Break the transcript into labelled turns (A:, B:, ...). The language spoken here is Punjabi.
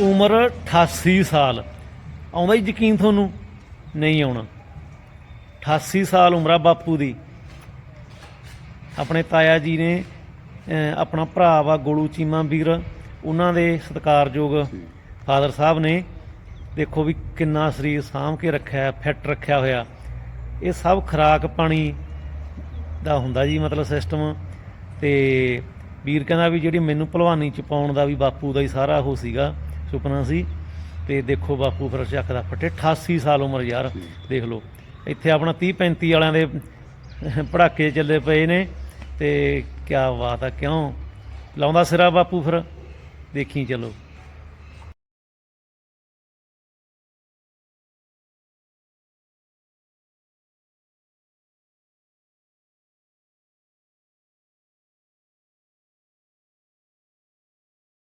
A: ਉਮਰ 88 ਸਾਲ। ਆਉਂਦਾ ਹੀ ਯਕੀਨ ਤੁਹਾਨੂੰ? ਨਹੀਂ ਆਉਣਾ। 88 ਸਾਲ ਉਮਰ ਆ ਬਾਪੂ ਦੀ। ਆਪਣੇ ਤਾਇਆ ਜੀ ਨੇ ਆਪਣਾ ਭਰਾ ਵਾ ਗੋਲੂ ਚੀਮਾ ਵੀਰ। ਉਹਨਾਂ ਦੇ ਸਤਿਕਾਰਯੋਗ ਫਾਦਰ ਸਾਹਿਬ ਨੇ। ਦੇਖੋ ਵੀ ਕਿੰਨਾ ਸਰੀਰ ਸਾਂਭ ਕੇ ਰੱਖਿਆ ਫਿੱਟ ਰੱਖਿਆ ਹੋਇਆ। ਇਹ ਸਭ ਖਰਾਕ ਪਾਣੀ ਦਾ ਹੁੰਦਾ ਜੀ ਮਤਲਬ ਸਿਸਟਮ ਤੇ ਵੀਰ ਕਹਿੰਦਾ ਵੀ ਜਿਹੜੀ ਮੈਨੂੰ ਭਲਵਾਨੀ ਚ ਪਾਉਣ ਦਾ ਵੀ ਬਾਪੂ ਦਾ ਹੀ ਸਾਰਾ ਉਹ ਸੀਗਾ। ਸੁਪਨਾ ਸੀ ਤੇ ਦੇਖੋ ਬਾਪੂ ਫਿਰ ਚੱਕ ਦਾ ਫੱਟੇ 88 ਸਾਲ ਉਮਰ ਯਾਰ ਦੇਖ ਲਓ। ਇੱਥੇ ਆਪਣਾ 30 35 ਵਾਲਿਆਂ ਦੇ ਪੜਾਕੇ ਚੱਲੇ ਪਏ ਨੇ ਤੇ ਕਿਆ ਬਾਤ ਆ ਕਿਉਂ? ਲਾਉਂਦਾ ਸਿਰਾ ਬਾਪੂ ਫਿਰ ਦੇਖੀ ਚਲੋ।